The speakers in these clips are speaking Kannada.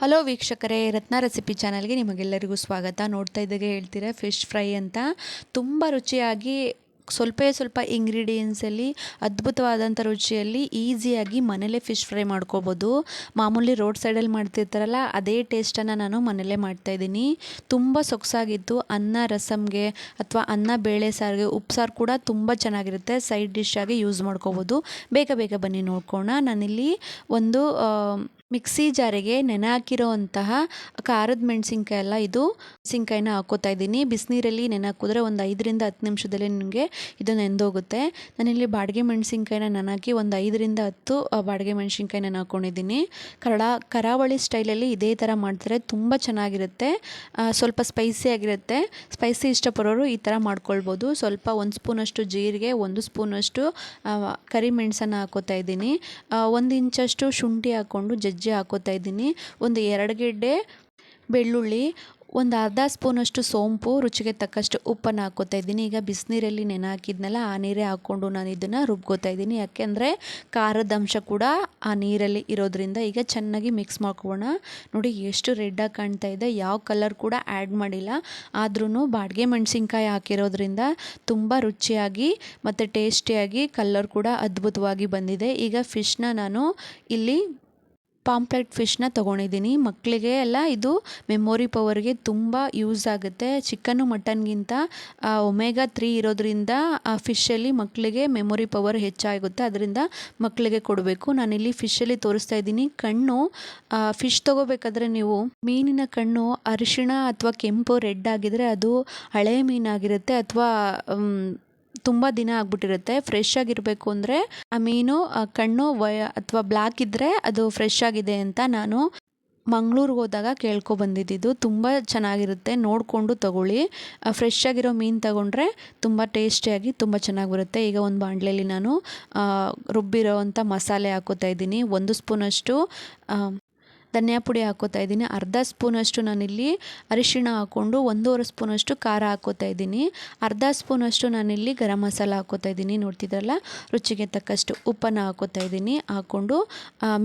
ಹಲೋ ವೀಕ್ಷಕರೇ, ರತ್ನ ರೆಸಿಪಿ ಚಾನಲ್ಗೆ ನಿಮಗೆಲ್ಲರಿಗೂ ಸ್ವಾಗತ. ನೋಡ್ತಾ ಇದ್ದಾಗೆ ಹೇಳ್ತೀರಾ, ಫಿಶ್ ಫ್ರೈ ಅಂತ. ತುಂಬ ರುಚಿಯಾಗಿ, ಸ್ವಲ್ಪ ಸ್ವಲ್ಪ ಇಂಗ್ರೀಡಿಯೆಂಟ್ಸಲ್ಲಿ ಅದ್ಭುತವಾದಂಥ ರುಚಿಯಲ್ಲಿ ಈಸಿಯಾಗಿ ಮನೇಲೇ ಫಿಶ್ ಫ್ರೈ ಮಾಡ್ಕೋಬೋದು. ಮಾಮೂಲಿ ರೋಡ್ ಸೈಡಲ್ಲಿ ಮಾಡ್ತಿರ್ತಾರಲ್ಲ, ಅದೇ ಟೇಸ್ಟನ್ನು ನಾನು ಮನೇಲೇ ಮಾಡ್ತಾಯಿದ್ದೀನಿ ತುಂಬ ಸೊಗಸಾಗಿತ್ತು. ಅನ್ನ ರಸಮ್ಗೆ ಅಥವಾ ಅನ್ನ ಬೇಳೆ ಸಾರಿಗೆ ಉಪ್ಸಾರು ಕೂಡ ತುಂಬ ಚೆನ್ನಾಗಿರುತ್ತೆ. ಸೈಡ್ ಡಿಶ್ ಆಗಿ ಯೂಸ್ ಮಾಡ್ಕೋಬೋದು. ಬೇಗ ಬೇಗ ಬನ್ನಿ ನೋಡ್ಕೋಣ. ನಾನಿಲ್ಲಿ ಒಂದು ಮಿಕ್ಸಿ ಜಾರಿಗೆ ನೆನೆ ಹಾಕಿರೋ ಅಂತಹ ಖಾರದ ಮೆಣಸಿನ್ಕಾಯಿ ಎಲ್ಲ ಇದು ಮೆಣಸಿನ್ಕಾಯಿನ ಹಾಕೋತಾ ಇದ್ದೀನಿ. ಬಿಸಿನೀರಲ್ಲಿ ನೆನೆ ಹಾಕಿದ್ರೆ ಒಂದು ಐದರಿಂದ ಹತ್ತು ನಿಮಿಷದಲ್ಲಿ ನಿಮಗೆ ಇದು ನೆಂದೋಗುತ್ತೆ. ನಾನಿಲ್ಲಿ ಬಾಡಿಗೆ ಮೆಣಸಿನ್ಕಾಯಿನ ನೆನಾಕಿ ಒಂದು ಐದರಿಂದ ಹತ್ತು ಬಾಡಿಗೆ ಮೆಣಸಿನ್ಕಾಯಿ ನೆನೆ ಹಾಕ್ಕೊಂಡಿದ್ದೀನಿ ಕರಳ ಕರಾವಳಿ ಸ್ಟೈಲಲ್ಲಿ ಇದೇ ಥರ ಮಾಡ್ತಾರೆ. ತುಂಬ ಚೆನ್ನಾಗಿರುತ್ತೆ. ಸ್ವಲ್ಪ ಸ್ಪೈಸಿ ಆಗಿರುತ್ತೆ. ಸ್ಪೈಸಿ ಇಷ್ಟಪಡೋರು ಈ ಥರ ಮಾಡ್ಕೊಳ್ಬೋದು. ಸ್ವಲ್ಪ ಒಂದು ಸ್ಪೂನಷ್ಟು ಜೀರಿಗೆ, ಒಂದು ಸ್ಪೂನಷ್ಟು ಕರಿಮೆಣಸನ್ನು ಹಾಕೋತಾ ಇದ್ದೀನಿ. ಒಂದು ಇಂಚಷ್ಟು ಶುಂಠಿ ಹಾಕ್ಕೊಂಡು ಜಜ್ಜಿ ಸಜ್ಜೆ ಹಾಕೋತಾ ಇದ್ದೀನಿ. ಒಂದು ಎರಡು ಗೆಡ್ಡೆ ಬೆಳ್ಳುಳ್ಳಿ, ಒಂದು ಅರ್ಧ ಸ್ಪೂನಷ್ಟು ಸೋಂಪು, ರುಚಿಗೆ ತಕ್ಕಷ್ಟು ಉಪ್ಪನ್ನು ಹಾಕೋತಾ ಇದ್ದೀನಿ. ಈಗ ಬಿಸಿನೀರಲ್ಲಿ ನೆನೆ ಹಾಕಿದ್ನಲ್ಲ, ಆ ನೀರೇ ಹಾಕ್ಕೊಂಡು ನಾನು ಇದನ್ನು ರುಬ್ಕೋತಾ ಇದ್ದೀನಿ. ಯಾಕೆಂದರೆ ಖಾರದ ಅಂಶ ಕೂಡ ಆ ನೀರಲ್ಲಿ ಇರೋದ್ರಿಂದ ಈಗ ಚೆನ್ನಾಗಿ ಮಿಕ್ಸ್ ಮಾಡ್ಕೋಣ ನೋಡಿ ಎಷ್ಟು ರೆಡ್ಡಾಗಿ ಕಾಣ್ತಾ ಇದೆ. ಯಾವ ಕಲರ್ ಕೂಡ ಆ್ಯಡ್ ಮಾಡಿಲ್ಲ. ಆದ್ರೂ ಬಾಡಿಗೆ ಮೆಣಸಿನ್ಕಾಯಿ ಹಾಕಿರೋದ್ರಿಂದ ತುಂಬ ರುಚಿಯಾಗಿ ಮತ್ತು ಟೇಸ್ಟಿಯಾಗಿ ಕಲರ್ ಕೂಡ ಅದ್ಭುತವಾಗಿ ಬಂದಿದೆ. ಈಗ ಫಿಶ್ನ ನಾನು ಇಲ್ಲಿ ಪಾಂಪ್ಲೆಟ್ ಫಿಶ್ನ ತೊಗೊಂಡಿದ್ದೀನಿ. ಮಕ್ಕಳಿಗೆ ಎಲ್ಲ ಇದು ಮೆಮೊರಿ ಪವರ್ಗೆ ತುಂಬ ಯೂಸ್ ಆಗುತ್ತೆ. ಚಿಕನ್ನು ಮಟನ್ಗಿಂತ ಒಮೆಗಾ ತ್ರೀ ಇರೋದ್ರಿಂದ ಫಿಶಲ್ಲಿ ಮಕ್ಕಳಿಗೆ ಮೆಮೊರಿ ಪವರ್ ಹೆಚ್ಚಾಗುತ್ತೆ. ಅದರಿಂದ ಮಕ್ಕಳಿಗೆ ಕೊಡಬೇಕು. ನಾನಿಲ್ಲಿ ಫಿಶಲ್ಲಿ ತೋರಿಸ್ತಾ ಇದ್ದೀನಿ. ಕಣ್ಣು ಫಿಶ್ ತೊಗೋಬೇಕಾದ್ರೆ ನೀವು ಮೀನಿನ ಕಣ್ಣು, ಅರಿಶಿಣ ಅಥವಾ ಕೆಂಪು, ರೆಡ್ ಆಗಿದ್ರೆ ಅದು ಹಳೆ ಮೀನಾಗಿರುತ್ತೆ ಅಥವಾ ತುಂಬ ದಿನ ಆಗ್ಬಿಟ್ಟಿರುತ್ತೆ. ಫ್ರೆಶ್ ಆಗಿರಬೇಕು ಅಂದರೆ, ಆ ಮೀನು ಕಣ್ಣು, ವಯ ಅಥವಾ ಬ್ಲ್ಯಾಕ್ ಇದ್ದರೆ ಅದು ಫ್ರೆಶ್ ಆಗಿದೆ ಅಂತ ನಾನು ಮಂಗ್ಳೂರಿಗೆ ಹೋದಾಗ ಕೇಳ್ಕೊ ಬಂದಿದ್ದಿದ್ದು ತುಂಬ ಚೆನ್ನಾಗಿರುತ್ತೆ. ನೋಡಿಕೊಂಡು ತಗೊಳ್ಳಿ. ಫ್ರೆಶ್ ಆಗಿರೋ ಮೀನು ತಗೊಂಡ್ರೆ ತುಂಬ ಟೇಸ್ಟಿಯಾಗಿ ತುಂಬ ಚೆನ್ನಾಗಿ ಬರುತ್ತೆ. ಈಗ ಒಂದು ಬಾಣಲೆಯಲ್ಲಿ ನಾನು ರುಬ್ಬಿರೋ ಅಂಥ ಮಸಾಲೆ ಹಾಕೋತಾ ಇದ್ದೀನಿ. ಒಂದು ಸ್ಪೂನಷ್ಟು ಧನಿಯಾ ಪುಡಿ ಹಾಕೋತಾ ಇದ್ದೀನಿ. ಅರ್ಧ ಸ್ಪೂನಷ್ಟು ನಾನಿಲ್ಲಿ ಅರಿಶಿಣ ಹಾಕ್ಕೊಂಡು ಒಂದೂವರೆ ಸ್ಪೂನಷ್ಟು ಖಾರ ಹಾಕೋತಾ ಇದ್ದೀನಿ. ಅರ್ಧ ಸ್ಪೂನಷ್ಟು ನಾನಿಲ್ಲಿ ಗರಂ ಮಸಾಲ ಹಾಕೋತಾ ಇದ್ದೀನಿ. ನೋಡ್ತಿದ್ರಲ್ಲ? ರುಚಿಗೆ ತಕ್ಕಷ್ಟು ಉಪ್ಪನ್ನು ಹಾಕೋತಾ ಇದ್ದೀನಿ. ಹಾಕ್ಕೊಂಡು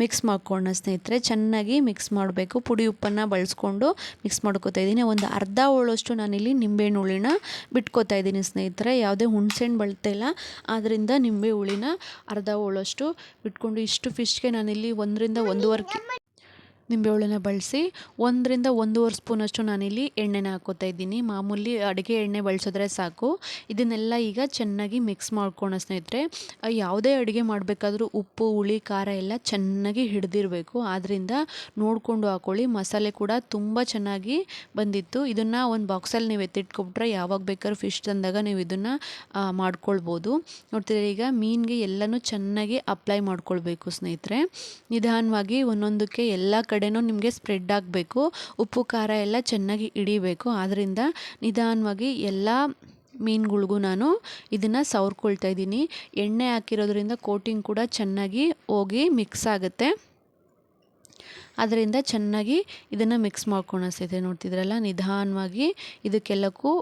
ಮಿಕ್ಸ್ ಮಾಡ್ಕೊಳ್ಳೋಣ ಸ್ನೇಹಿತರೆ. ಚೆನ್ನಾಗಿ ಮಿಕ್ಸ್ ಮಾಡಬೇಕು. ಪುಡಿ ಉಪ್ಪನ್ನು ಬಳಸ್ಕೊಂಡು ಮಿಕ್ಸ್ ಮಾಡ್ಕೋತಾ ಇದ್ದೀನಿ. ಒಂದು ಅರ್ಧ ಹೋಳಷ್ಟು ನಾನಿಲ್ಲಿ ನಿಂಬೆಹಣ್ಣು ಹುಳಿನ ಬಿಟ್ಕೋತಾ ಇದ್ದೀನಿ ಸ್ನೇಹಿತರೆ. ಯಾವುದೇ ಹುಣಸೆಹಣ್ಣು ಬಳತಾ ಇಲ್ಲ. ಆದ್ದರಿಂದ ನಿಂಬೆ ಹುಳಿನ ಅರ್ಧ ಹೋಳಷ್ಟು ಬಿಟ್ಕೊಂಡು ಇಷ್ಟು ಫಿಶ್ಗೆ ನಾನಿಲ್ಲಿ ಒಂದರಿಂದ ಒಂದೂವರೆ ನಿಂಬೆಹುಳನ ಬಳಸಿ ಒಂದರಿಂದ ಒಂದೂವರೆ ಸ್ಪೂನಷ್ಟು ನಾನಿಲ್ಲಿ ಎಣ್ಣೆನ ಹಾಕೋತಾ ಇದ್ದೀನಿ. ಮಾಮೂಲಿ ಅಡುಗೆ ಎಣ್ಣೆ ಬಳಸಿದ್ರೆ ಸಾಕು. ಇದನ್ನೆಲ್ಲ ಈಗ ಚೆನ್ನಾಗಿ ಮಿಕ್ಸ್ ಮಾಡ್ಕೊಳ್ಳೋ ಸ್ನೇಹಿತರೆ. ಯಾವುದೇ ಅಡುಗೆ ಮಾಡಬೇಕಾದ್ರೂ ಉಪ್ಪು, ಹುಳಿ, ಖಾರ ಎಲ್ಲ ಚೆನ್ನಾಗಿ ಹಿಡಿದಿರಬೇಕು. ಆದ್ದರಿಂದ ನೋಡಿಕೊಂಡು ಹಾಕೊಳ್ಳಿ. ಮಸಾಲೆ ಕೂಡ ತುಂಬ ಚೆನ್ನಾಗಿ ಬಂದಿತ್ತು. ಇದನ್ನು ಒಂದು ಬಾಕ್ಸಲ್ಲಿ ನೀವು ಎತ್ತಿಟ್ಕೊಬಿಟ್ರೆ ಯಾವಾಗ ಬೇಕಾದ್ರೂ ಫಿಶ್ ತಂದಾಗ ನೀವು ಇದನ್ನು ಮಾಡ್ಕೊಳ್ಬೋದು. ನೋಡ್ತೀರಿ ಈಗ ಮೀನಿಗೆ ಎಲ್ಲನೂ ಚೆನ್ನಾಗಿ ಅಪ್ಲೈ ಮಾಡ್ಕೊಳ್ಬೇಕು ಸ್ನೇಹಿತರೆ. ನಿಧಾನವಾಗಿ ಒಂದೊಂದಕ್ಕೆ ಎಲ್ಲ ಕಡೆನೂ ನಿಮಗೆ ಸ್ಪ್ರೆಡ್ ಆಗಬೇಕು. ಉಪ್ಪು, ಖಾರ ಎಲ್ಲ ಚೆನ್ನಾಗಿ ಹಿಡಿಬೇಕು. ಆದ್ದರಿಂದ ನಿಧಾನವಾಗಿ ಎಲ್ಲ ಮೀನುಗಳಿಗೂ ನಾನು ಇದನ್ನು ಸವರ್ಕೊಳ್ತಾ ಇದ್ದೀನಿ. ಎಣ್ಣೆ ಹಾಕಿರೋದ್ರಿಂದ ಕೋಟಿಂಗ್ ಕೂಡ ಚೆನ್ನಾಗಿ ಹೋಗಿ ಮಿಕ್ಸ್ ಆಗುತ್ತೆ. ಅದರಿಂದ ಚೆನ್ನಾಗಿ ಇದನ್ನು ಮಿಕ್ಸ್ ಮಾಡ್ಕೊಂಡು ಅನಿಸ್ತೈತೆ ನೋಡ್ತಿದ್ರಲ್ಲ, ನಿಧಾನವಾಗಿ ಇದಕ್ಕೆಲ್ಲಕ್ಕೂ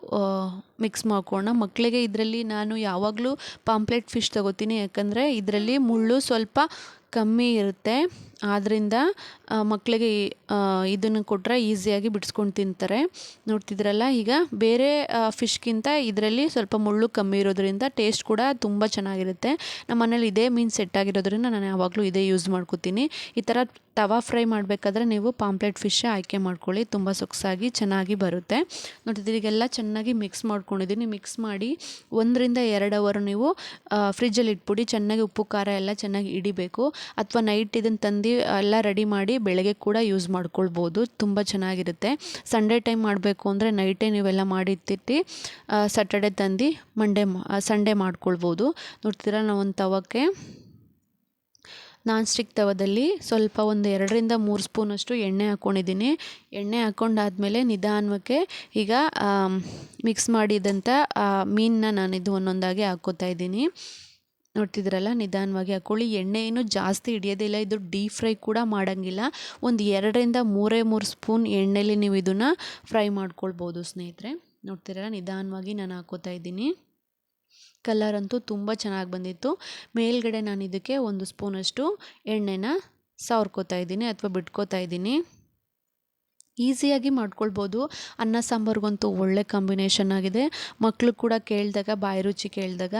ಮಿಕ್ಸ್ ಮಾಡ್ಕೋಣ ಮಕ್ಕಳಿಗೆ ಇದರಲ್ಲಿ ನಾನು ಯಾವಾಗಲೂ ಪಾಂಪ್ಲೆಟ್ ಫಿಶ್ ತಗೋತೀನಿ, ಯಾಕಂದರೆ ಇದರಲ್ಲಿ ಮುಳ್ಳು ಸ್ವಲ್ಪ ಕಮ್ಮಿ ಇರುತ್ತೆ. ಆದ್ದರಿಂದ ಮಕ್ಕಳಿಗೆ ಇದನ್ನು ಕೊಟ್ಟರೆ ಈಸಿಯಾಗಿ ಬಿಡಿಸ್ಕೊಂಡು ತಿಂತಾರೆ. ನೋಡ್ತಿದ್ರಲ್ಲ, ಈಗ ಬೇರೆ ಫಿಶ್ಗಿಂತ ಇದರಲ್ಲಿ ಸ್ವಲ್ಪ ಮುಳ್ಳು ಕಮ್ಮಿ ಇರೋದ್ರಿಂದ ಟೇಸ್ಟ್ ಕೂಡ ತುಂಬ ಚೆನ್ನಾಗಿರುತ್ತೆ. ನಮ್ಮ ಮನೇಲಿ ಇದೇ ಮೀನು ಸೆಟ್ ಆಗಿರೋದ್ರಿಂದ ನಾನು ಯಾವಾಗಲೂ ಇದೇ ಯೂಸ್ ಮಾಡ್ಕೋತೀನಿ. ಈ ಥರ ತವಾ ಫ್ರೈ ಮಾಡಬೇಕಾದ್ರೆ ನೀವು ಪಾಂಪ್ಲೆಟ್ ಫಿಶ್ ಆಯ್ಕೆ ಮಾಡ್ಕೊಳ್ಳಿ. ತುಂಬ ಸೊಗಸಾಗಿ, ಚೆನ್ನಾಗಿ ಬರುತ್ತೆ. ನೋಡಿದ್ರೆ ಈಗೆಲ್ಲ ಚೆನ್ನಾಗಿ ಮಿಕ್ಸ್ ಮಾಡ್ಕೊಂಡಿದ್ದೀನಿ. ಮಿಕ್ಸ್ ಮಾಡಿ ಒಂದರಿಂದ ಎರಡು ಅವರ್ ನೀವು ಫ್ರಿಜ್ಜಲ್ಲಿ ಇಟ್ಬಿಡಿ. ಚೆನ್ನಾಗಿ ಉಪ್ಪು, ಖಾರ ಎಲ್ಲ ಚೆನ್ನಾಗಿ ಹಿಡಿಬೇಕು. ಅಥವಾ ನೈಟ್ ಇದನ್ನು ತಂದು ಎಲ್ಲ ರೆಡಿ ಮಾಡಿ ಬೆಳಗ್ಗೆ ಕೂಡ ಯೂಸ್ ಮಾಡ್ಕೊಳ್ಬೋದು. ತುಂಬ ಚೆನ್ನಾಗಿರುತ್ತೆ. ಸಂಡೇ ಟೈಮ್ ಮಾಡಬೇಕು ಅಂದರೆ ನೈಟೇ ನೀವೆಲ್ಲ ಮಾಡಿಟ್ಟಿಟ್ಟು ಸ್ಯಾಟರ್ಡೆ ತಂದು ಮಂಡೇ ಸಂಡೇ ಮಾಡ್ಕೊಳ್ಬೋದು. ನೋಡ್ತೀರಾ ನಾವು ಒಂದು ತವಕ್ಕೆ? ನಾನ್ ಸ್ಟಿಕ್ ತವದಲ್ಲಿ ಸ್ವಲ್ಪ ಒಂದು ಎರಡರಿಂದ ಮೂರು ಸ್ಪೂನಷ್ಟು ಎಣ್ಣೆ ಹಾಕ್ಕೊಂಡಿದ್ದೀನಿ ಎಣ್ಣೆ ಹಾಕ್ಕೊಂಡಾದ್ಮೇಲೆ ನಿಧಾನಕ್ಕೆ ಈಗ ಮಿಕ್ಸ್ ಮಾಡಿದಂಥ ಮೀನನ್ನ ನಾನಿದು ಒಂದೊಂದಾಗಿ ಹಾಕ್ಕೋತಾ ಇದ್ದೀನಿ. ನೋಡ್ತಿದ್ರಲ್ಲ ನಿಧಾನವಾಗಿ ಹಾಕ್ಕೊಳ್ಳಿ ಎಣ್ಣೆ ಏನು ಜಾಸ್ತಿ ಹಿಡಿಯೋದಿಲ್ಲ ಇದು ಡೀಪ್ ಫ್ರೈ ಕೂಡ ಮಾಡೋಂಗಿಲ್ಲ. ಒಂದು ಎರಡರಿಂದ ಮೂರೇ ಮೂರು ಸ್ಪೂನ್ ಎಣ್ಣೆಲಿ ನೀವು ಇದನ್ನು ಫ್ರೈ ಮಾಡ್ಕೊಳ್ಬೋದು ಸ್ನೇಹಿತರೆ. ನೋಡ್ತಿರಲ್ಲ ನಿಧಾನವಾಗಿ ನಾನು ಹಾಕೋತಾ ಇದ್ದೀನಿ. ಕಲರ್ ಅಂತೂ ತುಂಬ ಚೆನ್ನಾಗಿ ಬಂದಿತ್ತು. ಮೇಲ್ಗಡೆ ನಾನು ಇದಕ್ಕೆ ಒಂದು ಸ್ಪೂನಷ್ಟು ಎಣ್ಣೆನ ಸವರ್ಕೋತಾ ಇದ್ದೀನಿ ಅಥವಾ ಬಿಟ್ಕೋತಾ ಇದ್ದೀನಿ. ಈಸಿಯಾಗಿ ಮಾಡ್ಕೊಳ್ಬೋದು. ಅನ್ನ ಸಾಂಬಾರ್ಗಂತೂ ಒಳ್ಳೆ ಕಾಂಬಿನೇಷನ್ ಆಗಿದೆ. ಮಕ್ಕಳು ಕೂಡ ಕೇಳಿದಾಗ, ಬಾಯಿ ರುಚಿ ಕೇಳಿದಾಗ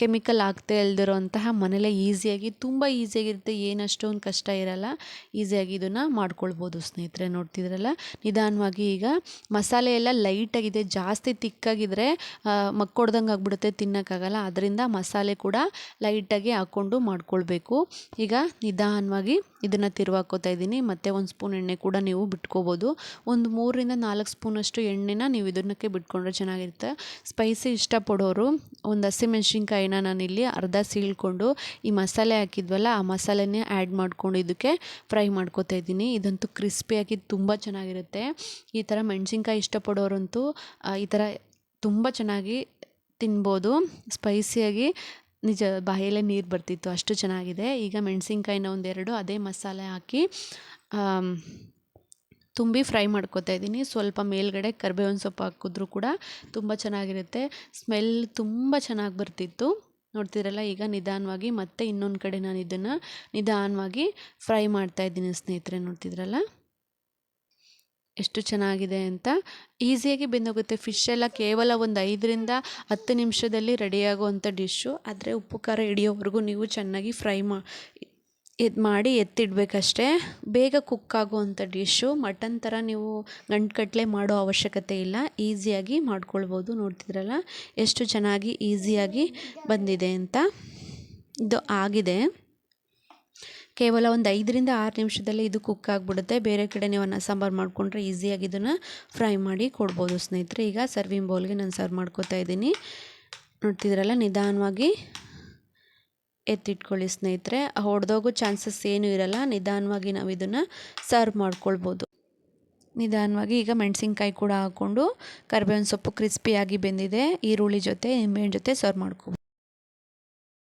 ಕೆಮಿಕಲ್ ಹಾಕ್ದೇ ಇಲ್ದಿರೋಂತಹ ಮನೇಲೇ ಈಸಿಯಾಗಿ, ತುಂಬ ಈಸಿಯಾಗಿರುತ್ತೆ, ಏನಷ್ಟೊಂದು ಕಷ್ಟ ಇರಲ್ಲ, ಈಸಿಯಾಗಿ ಇದನ್ನು ಮಾಡ್ಕೊಳ್ಬೋದು ಸ್ನೇಹಿತರೆ, ನೋಡ್ತಿದ್ರಲ್ಲ? ನಿಧಾನವಾಗಿ ಈಗ ಮಸಾಲೆ ಎಲ್ಲ ಲೈಟಾಗಿದೆ, ಜಾಸ್ತಿ ತಿಕ್ಕಾಗಿದ್ದರೆ ಮಕ್ಕೊಡ್ದಂಗೆ ಆಗ್ಬಿಡುತ್ತೆ, ತಿನ್ನೋಕ್ಕಾಗಲ್ಲ ಅದರಿಂದ ಮಸಾಲೆ ಕೂಡ ಲೈಟಾಗಿ ಹಾಕ್ಕೊಂಡು ಮಾಡ್ಕೊಳ್ಬೇಕು. ಈಗ ನಿಧಾನವಾಗಿ ಇದನ್ನು ತಿರುವಾಕೋತಾ ಇದ್ದೀನಿ, ಮತ್ತು ಒಂದು ಸ್ಪೂನ್ ಎಣ್ಣೆ ಕೂಡ ನೀವು ಬಿಟ್ಕೋಬೋದು. ಒಂದು ಮೂರರಿಂದ ನಾಲ್ಕು ಸ್ಪೂನಷ್ಟು ಎಣ್ಣೆನ ನೀವು ಇದನ್ನಕ್ಕೆ ಬಿಟ್ಕೊಂಡ್ರೆ ಚೆನ್ನಾಗಿರುತ್ತೆ. ಸ್ಪೈಸಿ ಇಷ್ಟಪಡೋರು, ಒಂದು ಹಸಿಮೆಣ್ಸಿನ್ಕಾಯಿನ ಇಲ್ಲಿ ಅರ್ಧ ಸೀಳ್ಕೊಂಡು ಈ ಮಸಾಲೆ ಹಾಕಿದ್ವಲ್ಲ, ಆ ಮಸಾಲೆನೇ ಆ್ಯಡ್ ಮಾಡ್ಕೊಂಡು ಇದಕ್ಕೆ ಫ್ರೈ ಮಾಡ್ಕೊತಾ ಇದ್ದೀನಿ. ಇದಂತೂ ಕ್ರಿಸ್ಪಿಯಾಗಿ ತುಂಬ ಚೆನ್ನಾಗಿರುತ್ತೆ. ಈ ಥರ ಮೆಣಸಿನ್ಕಾಯಿ ಇಷ್ಟಪಡೋರಂತೂ ಈ ಥರ ತುಂಬ ಚೆನ್ನಾಗಿ ತಿನ್ಬೋದು. ಸ್ಪೈಸಿಯಾಗಿ ನಿಜ ಬಾಯಲ್ಲೇ ನೀರು ಬರ್ತಿತ್ತು, ಅಷ್ಟು ಚೆನ್ನಾಗಿದೆ. ಈಗ ಮೆಣಸಿನ್ಕಾಯಿನ ಒಂದೆರಡು ಅದೇ ಮಸಾಲೆ ಹಾಕಿ ತುಂಬಿ ಫ್ರೈ ಮಾಡ್ಕೊತಾ ಇದ್ದೀನಿ. ಸ್ವಲ್ಪ ಮೇಲ್ಗಡೆ ಕರ್ಬೇವಿನ ಸೊಪ್ಪು ಹಾಕಿದ್ರು ಕೂಡ ತುಂಬ ಚೆನ್ನಾಗಿರುತ್ತೆ. ಸ್ಮೆಲ್ ತುಂಬ ಚೆನ್ನಾಗಿ ಬರ್ತಿತ್ತು. ನೋಡ್ತಿದ್ರಲ್ಲ ಈಗ ನಿಧಾನವಾಗಿ ಮತ್ತೆ ಇನ್ನೊಂದು ಕಡೆ ನಾನು ಇದನ್ನು ನಿಧಾನವಾಗಿ ಫ್ರೈ ಮಾಡ್ತಾ ಇದ್ದೀನಿ ಸ್ನೇಹಿತರೆ, ನೋಡ್ತಿದ್ರಲ್ಲ? ಎಷ್ಟು ಚೆನ್ನಾಗಿದೆ ಅಂತ. ಈಸಿಯಾಗಿ ಬೆಂದೋಗುತ್ತೆ. ಫಿಶ್ ಎಲ್ಲ ಕೇವಲ ಒಂದು ಐದರಿಂದ ಹತ್ತು ನಿಮಿಷದಲ್ಲಿ ರೆಡಿಯಾಗುವಂಥ ಡಿಶ್ಶು. ಆದರೆ ಉಪ್ಪು ಖಾರ ಹಿಡಿಯೋವರೆಗೂ ನೀವು ಚೆನ್ನಾಗಿ ಫ್ರೈ ಮಾ ಇದು ಮಾಡಿ ಎತ್ತಿಡಬೇಕಷ್ಟೇ. ಬೇಗ ಕುಕ್ ಆಗುವಂಥ ಡಿಶ್ಶು ಮಟನ್ ಥರ ನೀವು ಗಂಟುಗಟ್ಲೆ ಮಾಡೋ ಅವಶ್ಯಕತೆ ಇಲ್ಲ. ಈಸಿಯಾಗಿ ಮಾಡ್ಕೊಳ್ಬೋದು. ನೋಡ್ತಿದ್ರಲ್ಲ? ಎಷ್ಟು ಚೆನ್ನಾಗಿ ಈಸಿಯಾಗಿ ಬಂದಿದೆ ಅಂತ. ಇದು ಆಗಿದೆ. ಕೇವಲ ಒಂದು ಐದರಿಂದ ಆರು ನಿಮಿಷದಲ್ಲಿ ಇದು ಕುಕ್ ಆಗಿಬಿಡುತ್ತೆ. ಬೇರೆ ಕಡೆ ನೀವು ಅನ್ನ ಸಾಂಬಾರು ಮಾಡಿಕೊಂಡ್ರೆ ಈಸಿಯಾಗಿ ಇದನ್ನು ಫ್ರೈ ಮಾಡಿ ಕೊಡ್ಬೋದು ಸ್ನೇಹಿತರೆ. ಈಗ ಸರ್ವಿಂಗ್ ಬೌಲ್ಗೆ ನಾನು ಸರ್ವ್ ಮಾಡ್ಕೋತಾ ಇದ್ದೀನಿ. ನೋಡ್ತಿದ್ರಲ್ಲ? ನಿಧಾನವಾಗಿ ಎತ್ತಿಟ್ಕೊಳ್ಳಿ ಸ್ನೇಹಿತರೆ. ಹೊಡೆದೋಗೋ ಚಾನ್ಸಸ್ ಏನೂ ಇರಲ್ಲ. ನಿಧಾನವಾಗಿ ನಾವು ಇದನ್ನು ಸರ್ವ್ ಮಾಡ್ಕೊಳ್ಬೋದು. ನಿಧಾನವಾಗಿ ಈಗ ಮೆಣಸಿನ್ಕಾಯಿ ಕೂಡ ಹಾಕ್ಕೊಂಡು ಕರಿಬೇವಿನ ಸೊಪ್ಪು ಕ್ರಿಸ್ಪಿಯಾಗಿ ಬೆಂದಿದೆ. ಈರುಳ್ಳಿ ಜೊತೆ, ನಿಂಬೆಹಣ್ಣು ಜೊತೆ ಸರ್ವ್ ಮಾಡ್ಕೊಬೋದು